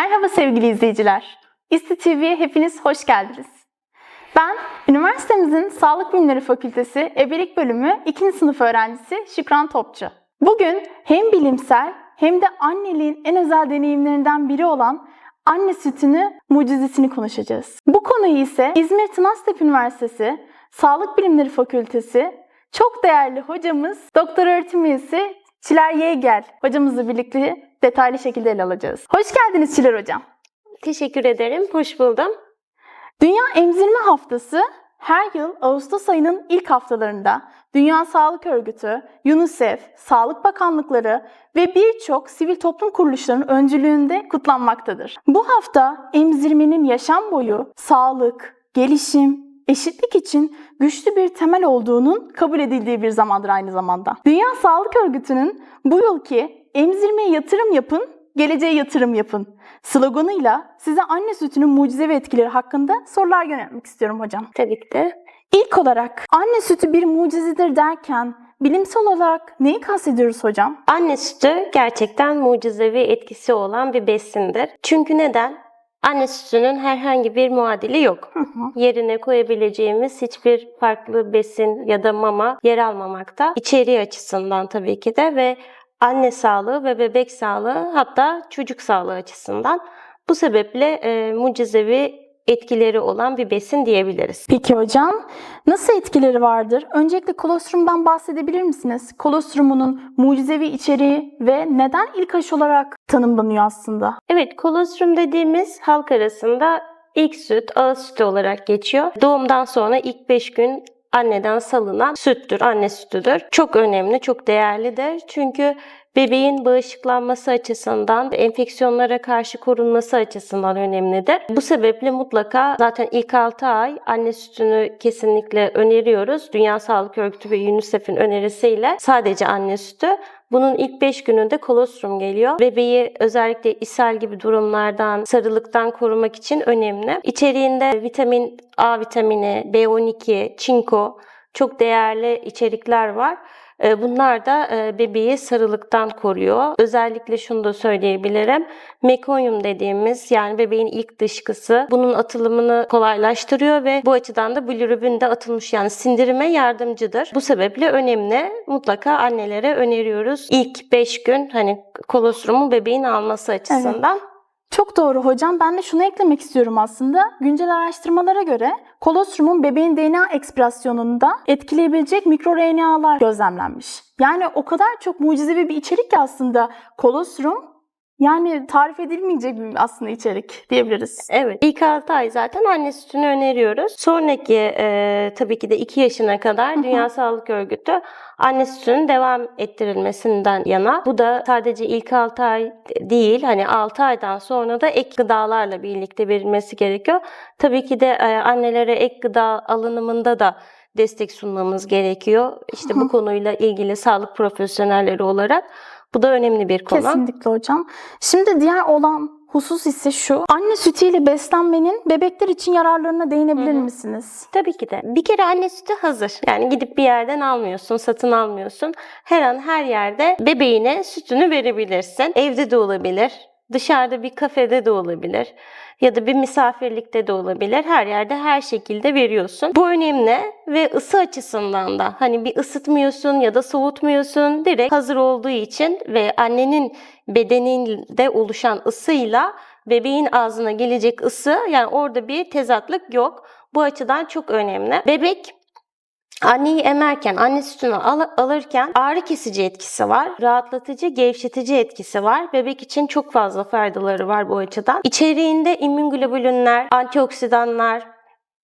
Merhaba sevgili izleyiciler. İSTİ TV'ye hepiniz hoş geldiniz. Ben üniversitemizin Sağlık Bilimleri Fakültesi Ebelik Bölümü 2. sınıf öğrencisi Şükran Topçu. Bugün hem bilimsel hem de anneliğin en özel deneyimlerinden biri olan anne sütünü mucizesini konuşacağız. Bu konuyu ise İzmir Tınaztepe Üniversitesi Sağlık Bilimleri Fakültesi çok değerli hocamız Doktor öğretim üyesi Çiler Yeğgel hocamızla birlikte detaylı şekilde ele alacağız. Hoş geldiniz Çiler hocam. Teşekkür ederim. Hoş buldum. Dünya Emzirme Haftası her yıl Ağustos ayının ilk haftalarında Dünya Sağlık Örgütü, UNICEF, Sağlık Bakanlıkları ve birçok sivil toplum kuruluşlarının öncülüğünde kutlanmaktadır. Bu hafta emzirmenin yaşam boyu sağlık, gelişim, eşitlik için güçlü bir temel olduğunun kabul edildiği bir zamandır aynı zamanda. Dünya Sağlık Örgütü'nün bu yılki emzirmeye yatırım yapın, geleceğe yatırım yapın sloganıyla size anne sütünün mucizevi etkileri hakkında sorular yöneltmek istiyorum hocam. Tabii ki de. İlk olarak anne sütü bir mucizedir derken bilimsel olarak neyi kastediyoruz hocam? Anne sütü gerçekten mucizevi etkisi olan bir besindir. Çünkü neden? Anne sütünün herhangi bir muadili yok. Yerine koyabileceğimiz hiçbir farklı besin ya da mama yer almamakta. İçeriği açısından tabii ki de ve anne sağlığı ve bebek sağlığı hatta çocuk sağlığı açısından. Bu sebeple e, mucizevi etkileri olan bir besin diyebiliriz. Peki hocam nasıl etkileri vardır? Öncelikle kolostrumdan bahsedebilir misiniz? Kolostrumunun mucizevi içeriği ve neden ilk aşı olarak tanımlanıyor aslında? Evet, kolostrum dediğimiz halk arasında ilk süt, ağız sütü olarak geçiyor. Doğumdan sonra ilk 5 gün anneden salınan süttür, anne sütüdür. Çok önemli, çok değerlidir. Çünkü bebeğin bağışıklanması açısından, enfeksiyonlara karşı korunması açısından önemlidir. Bu sebeple mutlaka zaten ilk 6 ay anne sütünü kesinlikle öneriyoruz. Dünya Sağlık Örgütü ve UNICEF'in önerisiyle sadece anne sütü. Bunun ilk 5 gününde kolostrum geliyor. Bebeği özellikle ishal gibi durumlardan, sarılıktan korumak için önemli. İçeriğinde vitamin A vitamini, B12, çinko çok değerli içerikler var. Ee, Bunlar da e, bebeği sarılıktan koruyor. Özellikle şunu da söyleyebilirim. Mekonyum dediğimiz yani bebeğin ilk dışkısı bunun atılımını kolaylaştırıyor ve bu açıdan da bilirubin de atılmış yani sindirime yardımcıdır. Bu sebeple önemli. Mutlaka annelere öneriyoruz. İlk 5 gün hani kolostromu bebeğin alması açısından. Çok doğru hocam. Ben de şunu eklemek istiyorum aslında. Güncel araştırmalara göre kolostrumun bebeğin DNA ekspresyonunda etkileyebilecek mikroRNA'lar gözlemlenmiş. Yani o kadar çok mucizevi bir içerik ki aslında kolostrum yani tarif edilmeyecek bir aslında içerik diyebiliriz. Evet. İlk 6 ay zaten anne sütünü öneriyoruz. Sonraki e, tabii ki de 2 yaşına kadar Dünya Sağlık Örgütü anne sütünün devam ettirilmesinden yana. Bu da sadece ilk 6 ay değil hani 6 aydan sonra da ek gıdalarla birlikte verilmesi gerekiyor. Tabii ki de e, annelere ek gıda alınımında da destek sunmamız gerekiyor. İşte bu konuyla ilgili sağlık profesyonelleri olarak bu da önemli bir konu. Kesinlikle hocam. Şimdi diğer olan husus ise şu. Anne sütüyle beslenmenin bebekler için yararlarına değinebilir Hı hı. misiniz? Tabii ki de. Bir kere anne sütü hazır. Yani gidip bir yerden almıyorsun, satın almıyorsun. Her an her yerde bebeğine sütünü verebilirsin. Evde de olabilir. Dışarıda bir kafede de olabilir. Ya da bir misafirlikte de olabilir. Her yerde her şekilde veriyorsun. Bu önemli ve ısı açısından da hani bir ısıtmıyorsun ya da soğutmuyorsun. Direkt hazır olduğu için ve annenin bedeninde oluşan ısıyla bebeğin ağzına gelecek ısı yani orada bir tezatlık yok. Bu açıdan çok önemli. Bebek Anneyi emerken, anne sütünü al- alırken ağrı kesici etkisi var. Rahatlatıcı, gevşetici etkisi var. Bebek için çok fazla faydaları var bu açıdan. İçeriğinde immünglobulinler, antioksidanlar,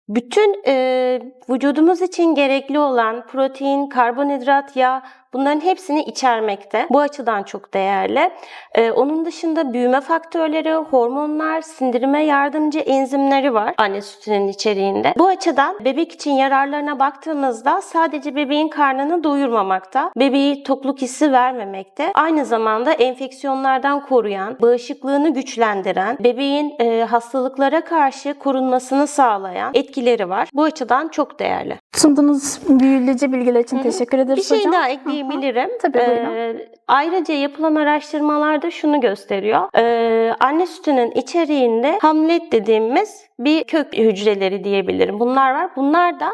bütün e, vücudumuz için gerekli olan protein, karbonhidrat, yağ bunların hepsini içermekte. Bu açıdan çok değerli. E, onun dışında büyüme faktörleri, hormonlar, sindirime yardımcı enzimleri var anne sütünün içeriğinde. Bu açıdan bebek için yararlarına baktığımızda sadece bebeğin karnını doyurmamakta, bebeği tokluk hissi vermemekte, aynı zamanda enfeksiyonlardan koruyan, bağışıklığını güçlendiren, bebeğin e, hastalıklara karşı korunmasını sağlayan etkileri var. Bu açıdan çok değerli. Sunduğunuz büyüleyici bilgiler için teşekkür ederiz Bir şey hocam. daha ekleyeyim ekleyebilirim. Tabii, buyurun. Ee, ayrıca yapılan araştırmalarda şunu gösteriyor. Ee, anne sütünün içeriğinde hamlet dediğimiz bir kök hücreleri diyebilirim. Bunlar var. Bunlar da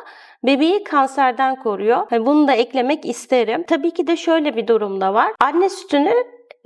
bebeği kanserden koruyor. Hani bunu da eklemek isterim. Tabii ki de şöyle bir durum da var. Anne sütünü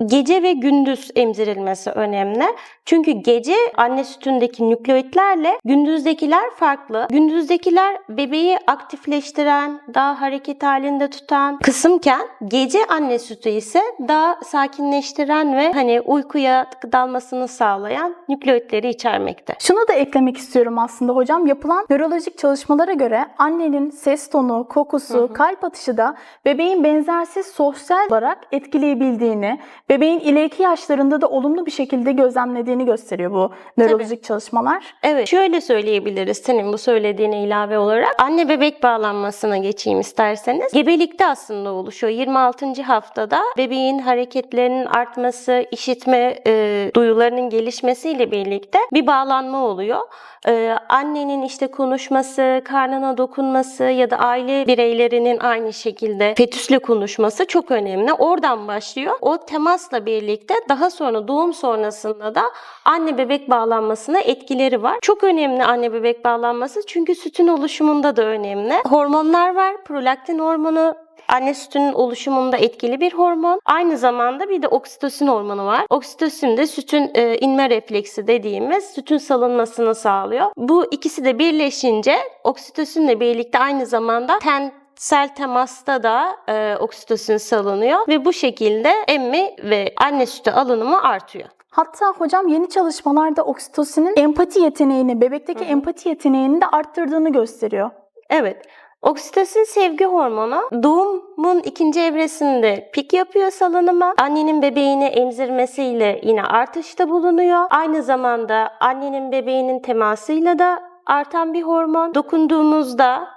gece ve gündüz emzirilmesi önemli. Çünkü gece anne sütündeki nükleotlerle gündüzdekiler farklı. Gündüzdekiler bebeği aktifleştiren, daha hareket halinde tutan kısımken gece anne sütü ise daha sakinleştiren ve hani uykuya dalmasını sağlayan nükleotleri içermekte. Şunu da eklemek istiyorum aslında hocam. Yapılan nörolojik çalışmalara göre annenin ses tonu, kokusu, Hı hı. kalp atışı da bebeğin benzersiz sosyal olarak etkileyebildiğini, bebeğin ileriki yaşlarında da olumlu bir şekilde gözlemlediğini gösteriyor bu nörolojik çalışmalar. Evet, şöyle söyleyebiliriz senin bu söylediğine ilave olarak. Anne bebek bağlanmasına geçeyim isterseniz. Gebelikte aslında oluşuyor. 26. haftada bebeğin hareketlerinin artması, işitme e, duyularının gelişmesiyle birlikte bir bağlanma oluyor. E, annenin işte konuşması, karnına dokunması ya da aile bireylerinin aynı şekilde fetüsle konuşması çok önemli. Oradan başlıyor. O temasla birlikte daha sonra doğum sonrasında da anne bebek bağlanmasına etkileri var. Çok önemli anne bebek bağlanması çünkü sütün oluşumunda da önemli. Hormonlar var. Prolaktin hormonu Anne sütünün oluşumunda etkili bir hormon. Aynı zamanda bir de oksitosin hormonu var. Oksitosin de sütün e, inme refleksi dediğimiz sütün salınmasını sağlıyor. Bu ikisi de birleşince oksitosinle birlikte aynı zamanda tensel temasta da e, oksitosin salınıyor ve bu şekilde emmi ve anne sütü alınımı artıyor. Hatta hocam yeni çalışmalarda oksitosinin empati yeteneğini, bebekteki Hı empati yeteneğini de arttırdığını gösteriyor. Evet. Oksitosin sevgi hormonu doğumun ikinci evresinde pik yapıyor salınımı. Annenin bebeğini emzirmesiyle yine artışta bulunuyor. Aynı zamanda annenin bebeğinin temasıyla da artan bir hormon. Dokunduğumuzda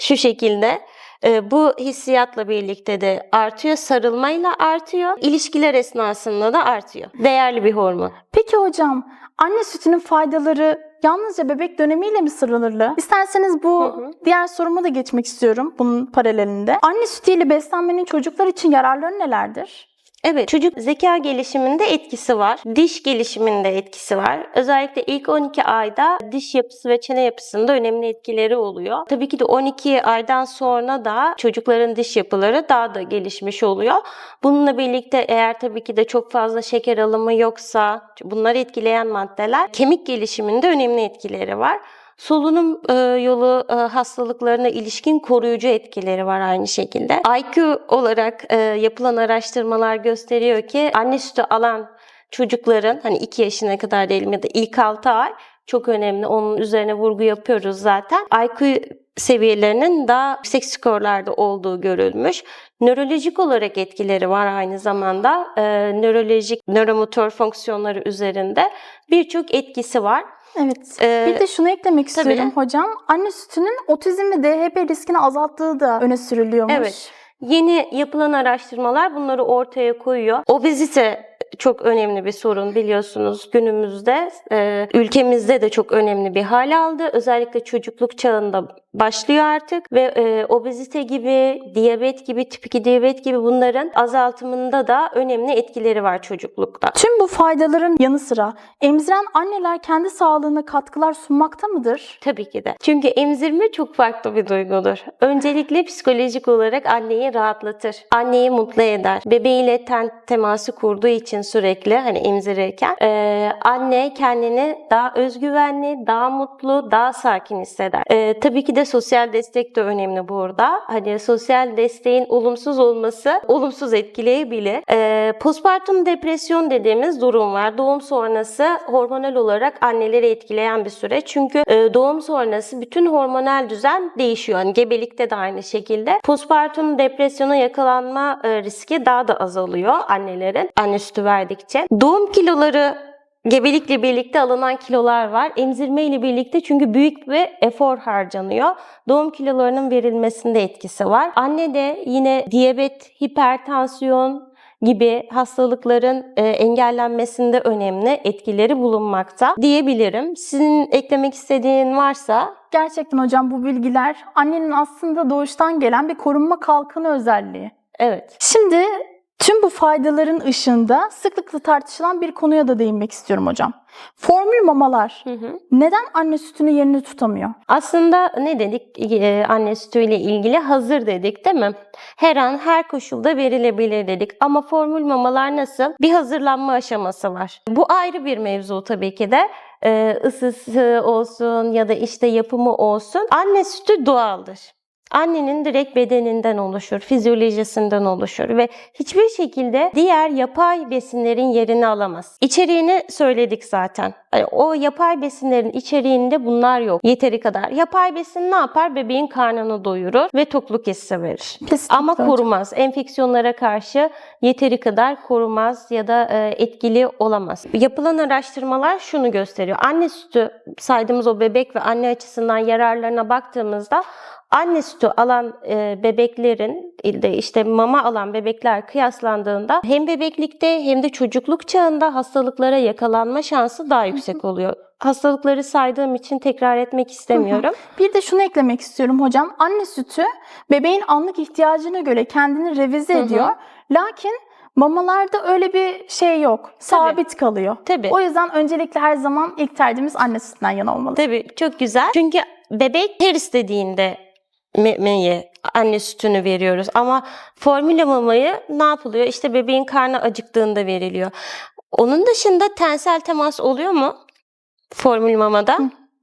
şu şekilde e, bu hissiyatla birlikte de artıyor, sarılmayla artıyor, ilişkiler esnasında da artıyor. Değerli bir hormon. Peki hocam, anne sütünün faydaları yalnızca bebek dönemiyle mi sınırlı? İsterseniz bu Hı hı. diğer soruma da geçmek istiyorum bunun paralelinde. Anne sütüyle beslenmenin çocuklar için yararları nelerdir? Evet, çocuk zeka gelişiminde etkisi var. Diş gelişiminde etkisi var. Özellikle ilk 12 ayda diş yapısı ve çene yapısında önemli etkileri oluyor. Tabii ki de 12 aydan sonra da çocukların diş yapıları daha da gelişmiş oluyor. Bununla birlikte eğer tabii ki de çok fazla şeker alımı yoksa bunlar etkileyen maddeler kemik gelişiminde önemli etkileri var. Solunum e, yolu e, hastalıklarına ilişkin koruyucu etkileri var aynı şekilde. IQ olarak e, yapılan araştırmalar gösteriyor ki anne sütü alan çocukların hani 2 yaşına kadar diyelim ya da ilk 6 ay çok önemli. Onun üzerine vurgu yapıyoruz zaten. IQ seviyelerinin daha yüksek skorlarda olduğu görülmüş. Nörolojik olarak etkileri var aynı zamanda. E, nörolojik, nöromotor fonksiyonları üzerinde birçok etkisi var. Evet. Ee, bir de şunu eklemek tabii. istiyorum hocam. Anne sütünün otizm ve DHP riskini azalttığı da öne sürülüyormuş. Evet. Yeni yapılan araştırmalar bunları ortaya koyuyor. Obezite çok önemli bir sorun biliyorsunuz günümüzde. Ee, ülkemizde de çok önemli bir hal aldı. Özellikle çocukluk çağında başlıyor artık ve e, obezite gibi, diyabet gibi, tip 2 diyabet gibi bunların azaltımında da önemli etkileri var çocuklukta. Tüm bu faydaların yanı sıra emziren anneler kendi sağlığına katkılar sunmakta mıdır? Tabii ki de. Çünkü emzirme çok farklı bir duygudur. Öncelikle psikolojik olarak anneyi rahatlatır. Anneyi mutlu eder. Bebeğiyle ten teması kurduğu için sürekli hani emzirirken e, anne kendini daha özgüvenli, daha mutlu, daha sakin hisseder. E, tabii ki de sosyal destek de önemli burada. Hani sosyal desteğin olumsuz olması olumsuz etkileyebilir. E, postpartum depresyon dediğimiz durum var. Doğum sonrası hormonal olarak anneleri etkileyen bir süreç. Çünkü e, doğum sonrası bütün hormonal düzen değişiyor. Yani gebelikte de aynı şekilde. Postpartum depresyona yakalanma e, riski daha da azalıyor annelerin anne sütü verdikçe. Doğum kiloları Gebelikle birlikte alınan kilolar var. Emzirme ile birlikte çünkü büyük bir efor harcanıyor. Doğum kilolarının verilmesinde etkisi var. Anne de yine diyabet, hipertansiyon gibi hastalıkların e, engellenmesinde önemli etkileri bulunmakta diyebilirim. Sizin eklemek istediğin varsa Gerçekten hocam bu bilgiler annenin aslında doğuştan gelen bir korunma kalkanı özelliği. Evet. Şimdi tüm bu faydaların ışığında sıklıkla tartışılan bir konuya da değinmek istiyorum hocam. Formül mamalar Hı hı. neden anne sütünü yerine tutamıyor? Aslında ne dedik e, anne sütüyle ilgili hazır dedik değil mi? Her an her koşulda verilebilir dedik ama formül mamalar nasıl? Bir hazırlanma aşaması var. Bu ayrı bir mevzu tabii ki de. Ee, ısısı olsun ya da işte yapımı olsun. Anne sütü doğaldır. Annenin direkt bedeninden oluşur, fizyolojisinden oluşur ve hiçbir şekilde diğer yapay besinlerin yerini alamaz. İçeriğini söyledik zaten. Yani o yapay besinlerin içeriğinde bunlar yok. Yeteri kadar. Yapay besin ne yapar? Bebeğin karnını doyurur ve tokluk hissi verir. Kesinlikle Ama korumaz. Enfeksiyonlara karşı yeteri kadar korumaz ya da e, etkili olamaz. Yapılan araştırmalar şunu gösteriyor. Anne sütü saydığımız o bebek ve anne açısından yararlarına baktığımızda anne sütü alan e, bebeklerin işte mama alan bebekler kıyaslandığında hem bebeklikte hem de çocukluk çağında hastalıklara yakalanma şansı daha yüksek oluyor. Hastalıkları saydığım için tekrar etmek istemiyorum. Bir de şunu eklemek istiyorum hocam. Anne sütü bebeğin anlık ihtiyacına göre kendini revize ediyor. Lakin mamalarda öyle bir şey yok. Sabit kalıyor. Tabii. O yüzden öncelikle her zaman ilk tercihimiz anne sütünden yana olmalı. Tabii çok güzel. Çünkü bebek her istediğinde memeyi, anne sütünü veriyoruz. Ama formüle mamayı ne yapılıyor? İşte bebeğin karnı acıktığında veriliyor. Onun dışında tensel temas oluyor mu? Formül mamada?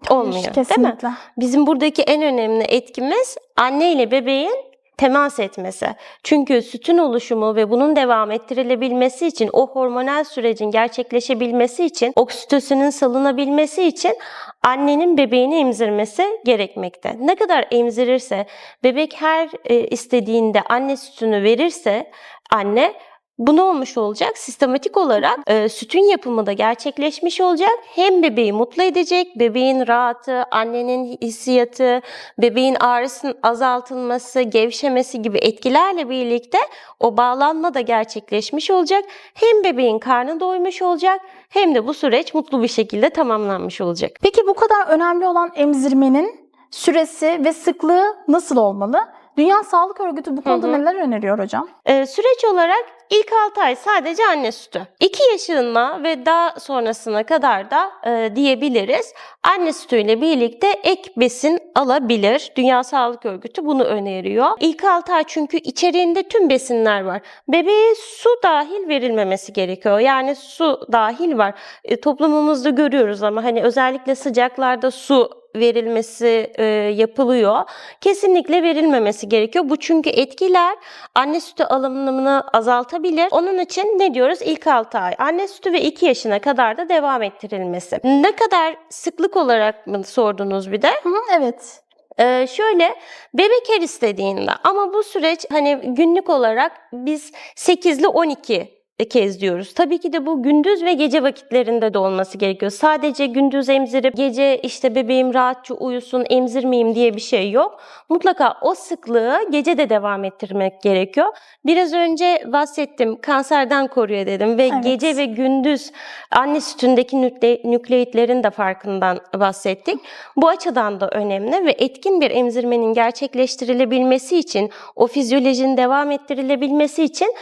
Olmuyor değil mi? Kesinlikle. Bizim buradaki en önemli etkimiz anne ile bebeğin temas etmesi. Çünkü sütün oluşumu ve bunun devam ettirilebilmesi için, o hormonal sürecin gerçekleşebilmesi için, oksitosinin salınabilmesi için annenin bebeğini emzirmesi gerekmekte. Ne kadar emzirirse, bebek her e, istediğinde anne sütünü verirse anne bu ne olmuş olacak? Sistematik olarak e, sütün yapımı da gerçekleşmiş olacak. Hem bebeği mutlu edecek, bebeğin rahatı, annenin hissiyatı, bebeğin ağrısının azaltılması, gevşemesi gibi etkilerle birlikte o bağlanma da gerçekleşmiş olacak. Hem bebeğin karnı doymuş olacak hem de bu süreç mutlu bir şekilde tamamlanmış olacak. Peki bu kadar önemli olan emzirmenin süresi ve sıklığı nasıl olmalı? Dünya Sağlık Örgütü bu konuda hı. neler öneriyor hocam? Ee, süreç olarak ilk 6 ay sadece anne sütü. 2 yaşına ve daha sonrasına kadar da e, diyebiliriz. Anne sütüyle birlikte ek besin alabilir. Dünya Sağlık Örgütü bunu öneriyor. İlk 6 ay çünkü içeriğinde tüm besinler var. Bebeğe su dahil verilmemesi gerekiyor. Yani su dahil var. E, toplumumuzda görüyoruz ama hani özellikle sıcaklarda su verilmesi e, yapılıyor. Kesinlikle verilmemesi gerekiyor. Bu çünkü etkiler anne sütü alımını azaltabilir. Onun için ne diyoruz? İlk 6 ay anne sütü ve 2 yaşına kadar da devam ettirilmesi. Ne kadar sıklık olarak mı sordunuz bir de? Hı evet. Ee, şöyle bebek her istediğinde ama bu süreç hani günlük olarak biz 8 ile 12 kez diyoruz. Tabii ki de bu gündüz ve gece vakitlerinde de olması gerekiyor. Sadece gündüz emzirip gece işte bebeğim rahatça uyusun emzirmeyeyim diye bir şey yok. Mutlaka o sıklığı gece de devam ettirmek gerekiyor. Biraz önce bahsettim kanserden koruyor dedim ve Evet. gece ve gündüz anne sütündeki nükle- nükleitlerin de farkından bahsettik. Bu açıdan da önemli ve etkin bir emzirmenin gerçekleştirilebilmesi için, o fizyolojinin devam ettirilebilmesi için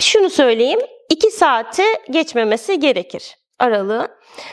şunu söyleyeyim, 2 saati geçmemesi gerekir aralığı.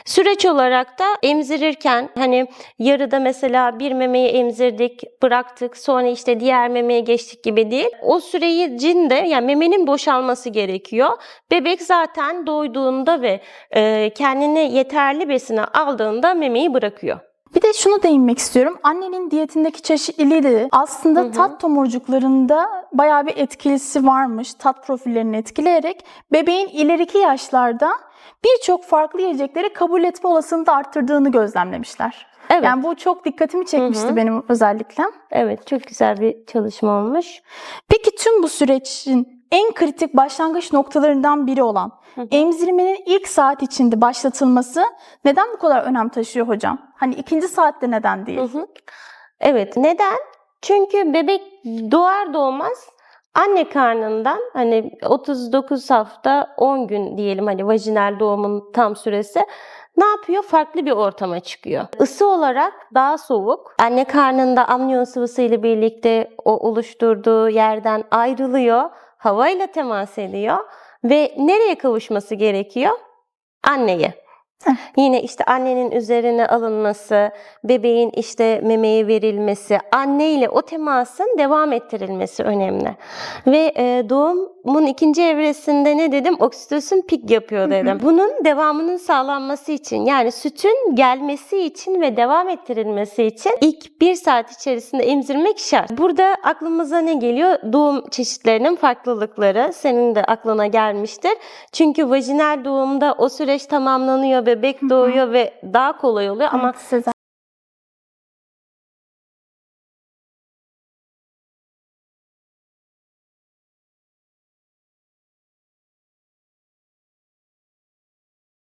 Süreç olarak da emzirirken hani yarıda mesela bir memeyi emzirdik, bıraktık, sonra işte diğer memeye geçtik gibi değil. O süreyi cinde yani memenin boşalması gerekiyor. Bebek zaten doyduğunda ve e, kendine yeterli besini aldığında memeyi bırakıyor. Bir de şunu değinmek istiyorum. Annenin diyetindeki çeşitliliği de aslında Hı hı. tat tomurcuklarında bayağı bir etkilisi varmış. Tat profillerini etkileyerek bebeğin ileriki yaşlarda birçok farklı yiyecekleri kabul etme olasılığını da arttırdığını gözlemlemişler. Evet. Yani bu çok dikkatimi çekmişti Hı hı. benim özellikle. Evet, çok güzel bir çalışma olmuş. Peki tüm bu sürecin en kritik başlangıç noktalarından biri olan Hı hı. emzirmenin ilk saat içinde başlatılması neden bu kadar önem taşıyor hocam? Hani ikinci saatte neden değil? Hı hı. Evet, neden? Çünkü bebek doğar doğmaz anne karnından hani 39 hafta 10 gün diyelim hani vajinal doğumun tam süresi ne yapıyor? Farklı bir ortama çıkıyor. Isı olarak daha soğuk. Anne karnında amniyon sıvısı ile birlikte o oluşturduğu yerden ayrılıyor. havayla temas ediyor ve nereye kavuşması gerekiyor? Anneye. Yine işte annenin üzerine alınması, bebeğin işte memeye verilmesi, anne ile o temasın devam ettirilmesi önemli. Ve e, doğumun ikinci evresinde ne dedim? Oksitosin pik yapıyor dedim. Bunun devamının sağlanması için yani sütün gelmesi için ve devam ettirilmesi için ilk bir saat içerisinde emzirmek şart. Burada aklımıza ne geliyor? Doğum çeşitlerinin farklılıkları. Senin de aklına gelmiştir. Çünkü vajinal doğumda o süreç tamamlanıyor, bebek doğuyor ve daha kolay oluyor ama Sezer.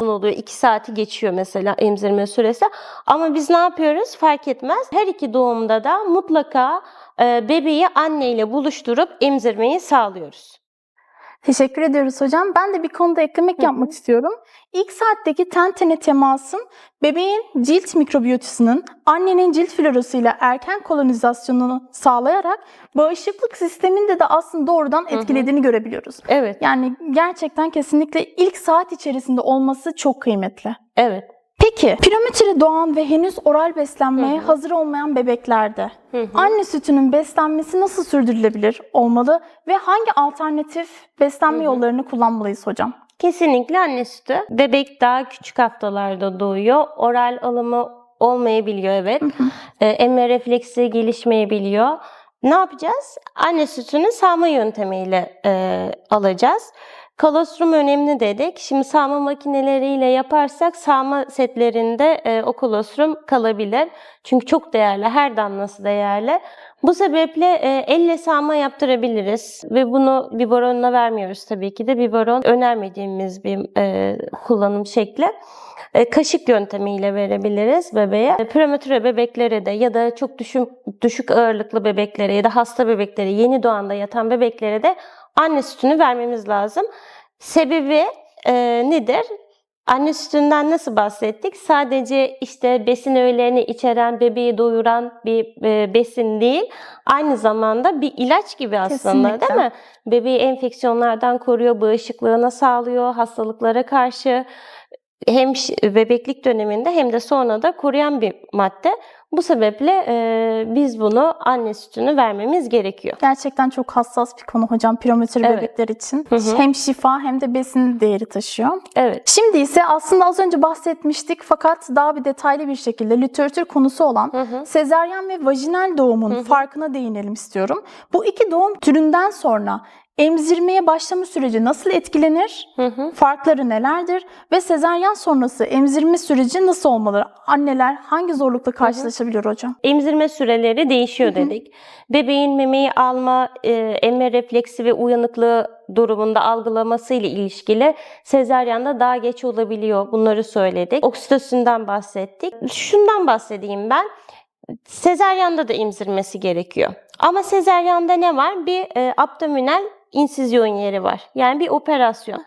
oluyor. 2 saati geçiyor mesela emzirme süresi. Ama biz ne yapıyoruz? Fark etmez. Her iki doğumda da mutlaka e, bebeği anneyle buluşturup emzirmeyi sağlıyoruz. Teşekkür ediyoruz hocam. Ben de bir konuda eklemek Hı hı. yapmak istiyorum. İlk saatteki ten tene temasın bebeğin cilt mikrobiyotasının annenin cilt florasıyla erken kolonizasyonunu sağlayarak bağışıklık sisteminde de aslında doğrudan etkilediğini görebiliyoruz. Evet, Yani gerçekten kesinlikle ilk saat içerisinde olması çok kıymetli. evet. Peki, pirometre doğan ve henüz oral beslenmeye Hı hı. hazır olmayan bebeklerde Hı hı. anne sütünün beslenmesi nasıl sürdürülebilir olmalı ve hangi alternatif beslenme Hı hı. yollarını kullanmalıyız hocam? Kesinlikle anne sütü. Bebek daha küçük haftalarda doğuyor. Oral alımı olmayabiliyor evet. Emme refleksi gelişmeyebiliyor. Ne yapacağız? Anne sütünü sağma yöntemiyle e, alacağız. Kolostrum önemli dedik. Şimdi sağma makineleriyle yaparsak sağma setlerinde e, o kolostrum kalabilir. Çünkü çok değerli, her damlası değerli. Bu sebeple e, elle sağma yaptırabiliriz ve bunu biberonla vermiyoruz tabii ki de. Biberon önermediğimiz bir e, kullanım şekli. E, kaşık yöntemiyle verebiliriz bebeğe. E, Prematüre bebeklere de ya da çok düşük, düşük ağırlıklı bebeklere ya da hasta bebeklere, yeni doğanda yatan bebeklere de anne sütünü vermemiz lazım. Sebebi e, nedir? Anne sütünden nasıl bahsettik? Sadece işte besin öğelerini içeren, bebeği doyuran bir e, besin değil. Aynı zamanda bir ilaç gibi aslında Kesinlikle. değil mi? Bebeği enfeksiyonlardan koruyor, bağışıklığına sağlıyor, hastalıklara karşı hem bebeklik döneminde hem de sonra da koruyan bir madde. Bu sebeple e, biz bunu anne sütünü vermemiz gerekiyor. Gerçekten çok hassas bir konu hocam pirometre Evet. bebekler için. Hı hı. Hem şifa hem de besin değeri taşıyor. Evet. Şimdi ise aslında az önce bahsetmiştik fakat daha bir detaylı bir şekilde literatür konusu olan Hı hı. sezaryen ve vajinal doğumun Hı hı. farkına değinelim istiyorum. Bu iki doğum türünden sonra emzirmeye başlama süreci nasıl etkilenir? Hı hı. Farkları nelerdir? Ve sezaryen sonrası emzirme süreci nasıl olmalı? Anneler hangi zorlukla karşılaşabilir hocam? Emzirme süreleri değişiyor dedik. Bebeğin memeyi alma, e, emme refleksi ve uyanıklığı durumunda algılaması ile ilişkili sezaryanda daha geç olabiliyor. Bunları söyledik. Oksitosinden bahsettik. Şundan bahsedeyim ben. Sezaryanda da emzirmesi gerekiyor. Ama sezaryanda ne var? Bir e, abdominal insizyon yeri var. Yani bir operasyon.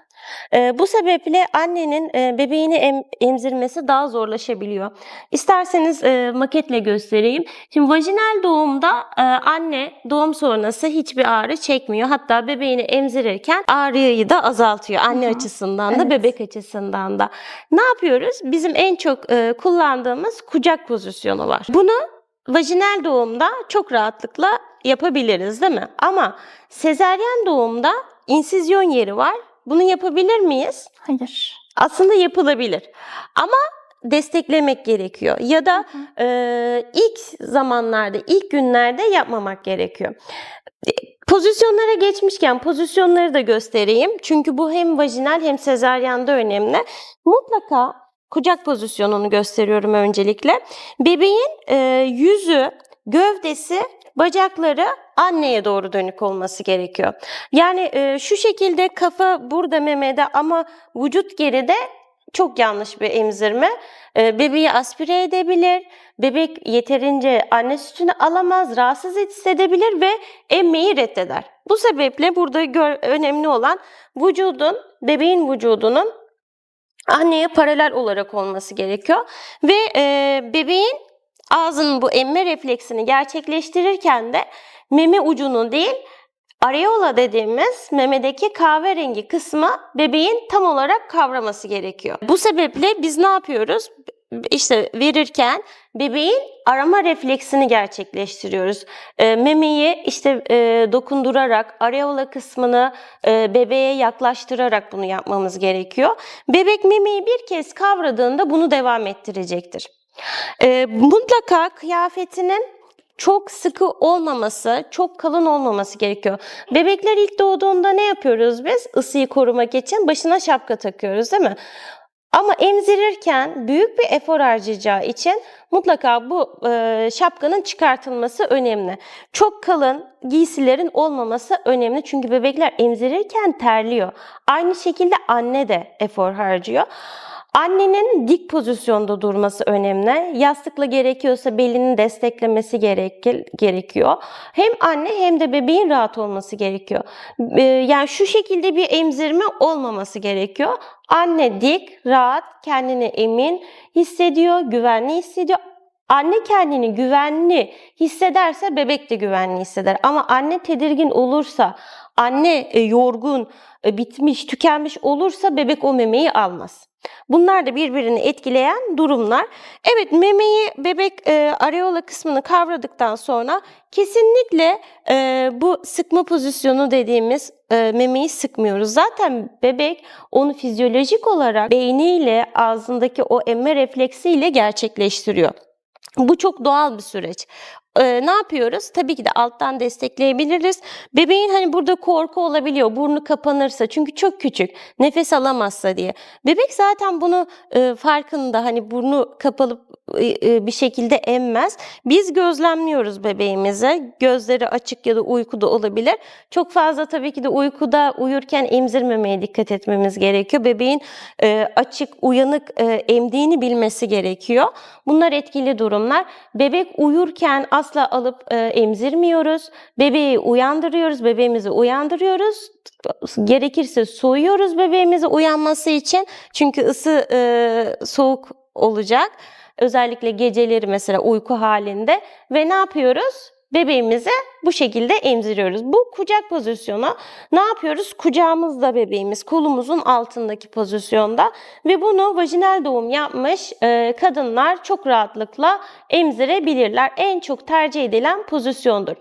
E, bu sebeple annenin e, bebeğini em- emzirmesi daha zorlaşabiliyor. İsterseniz e, maketle göstereyim. Şimdi vajinal doğumda e, anne doğum sonrası hiçbir ağrı çekmiyor. Hatta bebeğini emzirirken ağrıyı da azaltıyor. Anne Hı hı. açısından da Evet. bebek açısından da. Ne yapıyoruz? Bizim en çok e, kullandığımız kucak pozisyonu var. Bunu vajinal doğumda çok rahatlıkla yapabiliriz değil mi? Ama sezaryen doğumda insizyon yeri var. Bunu yapabilir miyiz? Hayır. Aslında yapılabilir. Ama desteklemek gerekiyor. Ya da e, ilk zamanlarda, ilk günlerde yapmamak gerekiyor. E, Pozisyonlara geçmişken pozisyonları da göstereyim. Çünkü bu hem vajinal hem sezaryanda önemli. Mutlaka kucak pozisyonunu gösteriyorum öncelikle. Bebeğin e, yüzü, gövdesi, bacakları anneye doğru dönük olması gerekiyor. Yani e, şu şekilde kafa burada memede ama vücut geride çok yanlış bir emzirme. E, bebeği aspire edebilir, bebek yeterince anne sütünü alamaz, rahatsız hissedebilir ve emmeyi reddeder. Bu sebeple burada gör- önemli olan vücudun, bebeğin vücudunun anneye paralel olarak olması gerekiyor. Ve e, bebeğin ağzının bu emme refleksini gerçekleştirirken de meme ucunun değil Areola dediğimiz memedeki kahverengi kısmı bebeğin tam olarak kavraması gerekiyor. Bu sebeple biz ne yapıyoruz? İşte verirken bebeğin arama refleksini gerçekleştiriyoruz. E, memeyi işte e, dokundurarak, areola kısmını e, bebeğe yaklaştırarak bunu yapmamız gerekiyor. Bebek memeyi bir kez kavradığında bunu devam ettirecektir. E, mutlaka kıyafetinin çok sıkı olmaması, çok kalın olmaması gerekiyor. Bebekler ilk doğduğunda ne yapıyoruz biz? Isıyı korumak için başına şapka takıyoruz değil mi? Ama emzirirken büyük bir efor harcayacağı için mutlaka bu e, şapkanın çıkartılması önemli. Çok kalın giysilerin olmaması önemli çünkü bebekler emzirirken terliyor. Aynı şekilde anne de efor harcıyor. Annenin dik pozisyonda durması önemli. Yastıkla gerekiyorsa belini desteklemesi gerek- gerekiyor. Hem anne hem de bebeğin rahat olması gerekiyor. Ee, Yani şu şekilde bir emzirme olmaması gerekiyor. Anne dik, rahat, kendini emin hissediyor, güvenli hissediyor. Anne kendini güvenli hissederse bebek de güvenli hisseder. Ama anne tedirgin olursa, anne e, yorgun, e, bitmiş, tükenmiş olursa bebek o memeyi almaz. Bunlar da birbirini etkileyen durumlar. Evet memeyi bebek e, areola kısmını kavradıktan sonra kesinlikle e, bu sıkma pozisyonu dediğimiz e, memeyi sıkmıyoruz. Zaten bebek onu fizyolojik olarak beyniyle ağzındaki o emme refleksiyle gerçekleştiriyor. Bu çok doğal bir süreç. Ee, ne yapıyoruz? Tabii ki de alttan destekleyebiliriz. Bebeğin hani burada korku olabiliyor. Burnu kapanırsa çünkü çok küçük. Nefes alamazsa diye. Bebek zaten bunu e, farkında. Hani burnu kapalı e, e, bir şekilde emmez. Biz gözlemliyoruz bebeğimizi. Gözleri açık ya da uykuda olabilir. Çok fazla tabii ki de uykuda uyurken emzirmemeye dikkat etmemiz gerekiyor. Bebeğin e, açık, uyanık e, emdiğini bilmesi gerekiyor. Bunlar etkili durumlar. Bebek uyurken asla alıp e, emzirmiyoruz. Bebeği uyandırıyoruz, bebeğimizi uyandırıyoruz. Gerekirse soğuyoruz bebeğimizi uyanması için. Çünkü ısı soğuk olacak. Özellikle geceleri mesela uyku halinde ve ne yapıyoruz? Bebeğimizi bu şekilde emziriyoruz. Bu kucak pozisyonu. Ne yapıyoruz? Kucağımızda bebeğimiz, kolumuzun altındaki pozisyonda ve bunu vajinal doğum yapmış e, kadınlar çok rahatlıkla emzirebilirler. En çok tercih edilen pozisyondur.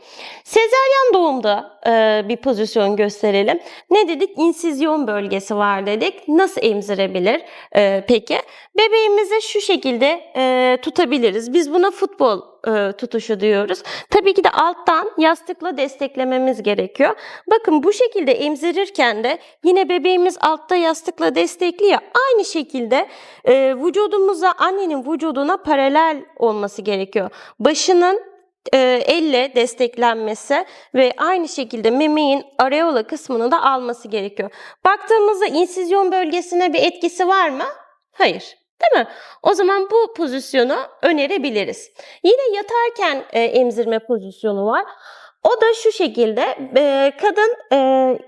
Sezaryen doğumda e, bir pozisyon gösterelim. Ne dedik? İnsizyon bölgesi var dedik. Nasıl emzirebilir e, peki? Bebeğimizi şu şekilde e, tutabiliriz. Biz buna futbol e, tutuşu diyoruz. Tabii ki de alttan yastıkla desteklememiz gerekiyor. Bakın bu şekilde emzirirken de yine bebeğimiz altta yastıkla destekliyor. Aynı şekilde e, vücudumuza annenin vücuduna paralel olması gerekiyor. Başının e, elle desteklenmesi ve aynı şekilde memeğin areola kısmını da alması gerekiyor. Baktığımızda insizyon bölgesine bir etkisi var mı? Hayır. Değil mi? O zaman bu pozisyonu önerebiliriz. Yine yatarken e, emzirme pozisyonu var. O da şu şekilde e, kadın e,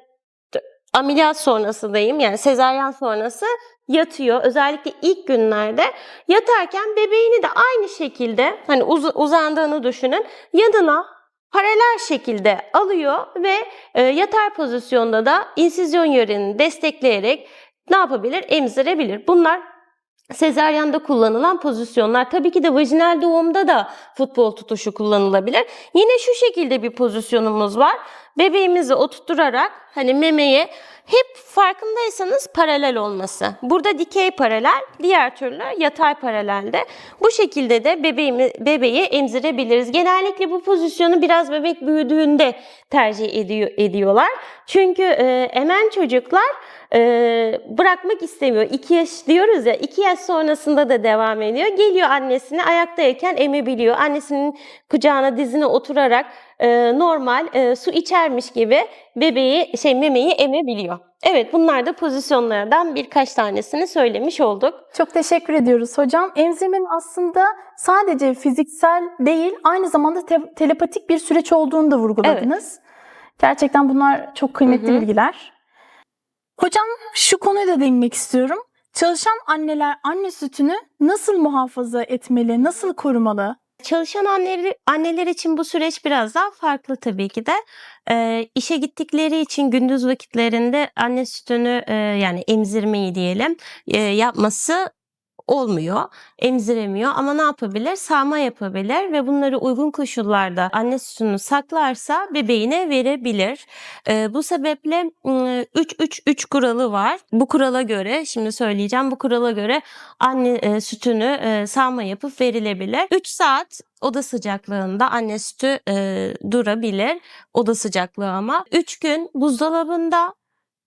ameliyat sonrasındayım yani sezaryen sonrası yatıyor. Özellikle ilk günlerde yatarken bebeğini de aynı şekilde hani uz- uzandığını düşünün yanına paralel şekilde alıyor ve e, yatar pozisyonda da insizyon yörenini destekleyerek ne yapabilir? Emzirebilir. Bunlar Sezaryanda kullanılan pozisyonlar. Tabii ki de vajinal doğumda da futbol tutuşu kullanılabilir. Yine şu şekilde bir pozisyonumuz var. Bebeğimizi oturtturarak hani memeye hep farkındaysanız paralel olması. Burada dikey paralel, diğer türlü yatay paralelde. Bu şekilde de bebeğimi, bebeği emzirebiliriz. Genellikle bu pozisyonu biraz bebek büyüdüğünde tercih ediyor, ediyorlar. Çünkü e, emen çocuklar e, bırakmak istemiyor. 2 yaş diyoruz ya 2 yaş sonrasında da devam ediyor. Geliyor annesine ayaktayken emebiliyor. Annesinin kucağına dizine oturarak e, normal e, su içermiş gibi bebeği şey memeyi emebiliyor. Evet bunlar da pozisyonlardan birkaç tanesini söylemiş olduk. Çok teşekkür ediyoruz hocam. Emzirmenin aslında sadece fiziksel değil, aynı zamanda te- telepatik bir süreç olduğunu da vurguladınız. Gerçekten bunlar çok kıymetli Hı hı. bilgiler. Hocam şu konuya da değinmek istiyorum. Çalışan anneler anne sütünü nasıl muhafaza etmeli, nasıl korumalı? Çalışan anneleri, anneler için bu süreç biraz daha farklı tabii ki de. Ee, işe gittikleri için gündüz vakitlerinde anne sütünü e, yani emzirmeyi diyelim e, yapması olmuyor, emziremiyor ama ne yapabilir? Sağma yapabilir ve bunları uygun koşullarda anne sütünü saklarsa bebeğine verebilir. Ee, bu sebeple 3-3-3 kuralı var. Bu kurala göre, şimdi söyleyeceğim, bu kurala göre anne e, sütünü e, sağma yapıp verilebilir. 3 saat oda sıcaklığında anne sütü e, durabilir. Oda sıcaklığı ama. 3 gün buzdolabında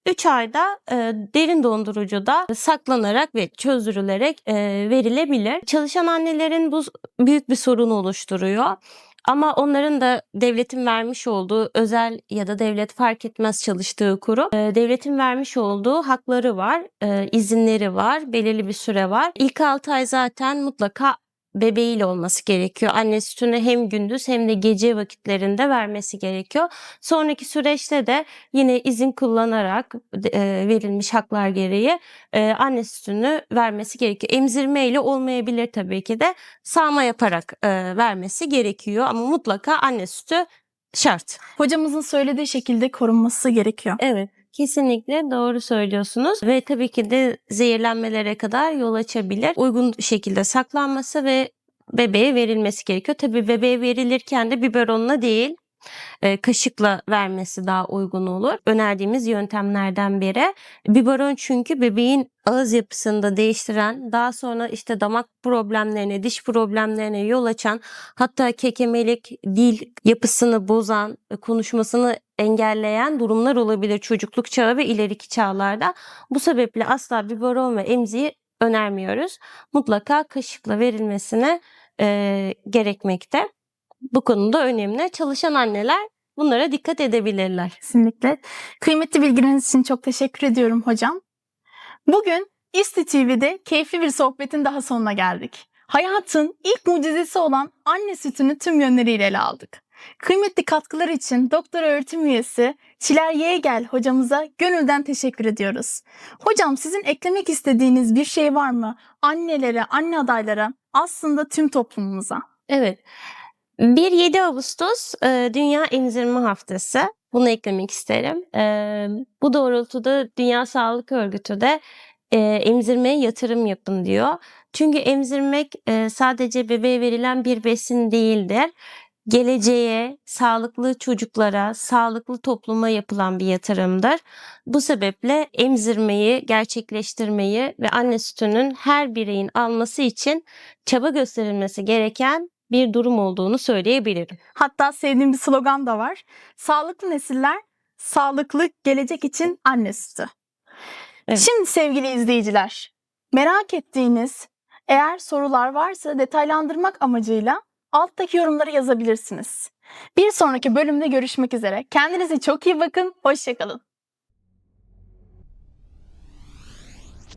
3 ayda e, derin dondurucuda saklanarak ve çözdürülerek e, verilebilir. Çalışan annelerin bu büyük bir sorun oluşturuyor. Ama onların da devletin vermiş olduğu özel ya da devlet fark etmez çalıştığı kurum. e, devletin vermiş olduğu hakları var, e, izinleri var, belirli bir süre var. İlk 6 ay zaten mutlaka bebeğiyle olması gerekiyor. Anne sütünü hem gündüz hem de gece vakitlerinde vermesi gerekiyor. Sonraki süreçte de yine izin kullanarak e, verilmiş haklar gereği e, anne sütünü vermesi gerekiyor. Emzirmeyle olmayabilir tabii ki de sağma yaparak e, vermesi gerekiyor ama mutlaka anne sütü şart. Hocamızın söylediği şekilde korunması gerekiyor. Evet. Kesinlikle doğru söylüyorsunuz ve tabii ki de zehirlenmelere kadar yol açabilir. Uygun şekilde saklanması ve bebeğe verilmesi gerekiyor. Tabii bebeğe verilirken de biberonla değil e, kaşıkla vermesi daha uygun olur. Önerdiğimiz yöntemlerden biri. Biberon çünkü bebeğin ağız yapısını da değiştiren, daha sonra işte damak problemlerine, diş problemlerine yol açan, hatta kekemelik, dil yapısını bozan, e, konuşmasını engelleyen durumlar olabilir çocukluk çağı ve ileriki çağlarda. Bu sebeple asla biberon ve emziği önermiyoruz. Mutlaka kaşıkla verilmesine e, gerekmekte. Bu konuda önemli. Çalışan anneler bunlara dikkat edebilirler. Kesinlikle. Kıymetli bilgileriniz için çok teşekkür ediyorum hocam. Bugün İSTİ TV'de keyifli bir sohbetin daha sonuna geldik. Hayatın ilk mucizesi olan anne sütünü tüm yönleriyle ele aldık. Kıymetli katkılar için doktor öğretim üyesi Çiler Yeğgel hocamıza gönülden teşekkür ediyoruz. Hocam sizin eklemek istediğiniz bir şey var mı? Annelere, anne adaylara, aslında tüm toplumumuza. Evet. 1-7 Ağustos e, Dünya Emzirme Haftası. Bunu eklemek isterim. E, bu doğrultuda Dünya Sağlık Örgütü de e, emzirmeye yatırım yapın diyor. Çünkü emzirmek e, sadece bebeğe verilen bir besin değildir. Geleceğe, sağlıklı çocuklara, sağlıklı topluma yapılan bir yatırımdır. Bu sebeple emzirmeyi gerçekleştirmeyi ve anne sütünün her bireyin alması için çaba gösterilmesi gereken bir durum olduğunu söyleyebilirim. Hatta sevdiğim bir slogan da var. Sağlıklı nesiller, sağlıklı gelecek için anne sütü. Evet. Şimdi sevgili izleyiciler, merak ettiğiniz eğer sorular varsa detaylandırmak amacıyla alttaki yorumları yazabilirsiniz. Bir sonraki bölümde görüşmek üzere. Kendinize çok iyi bakın, hoşçakalın.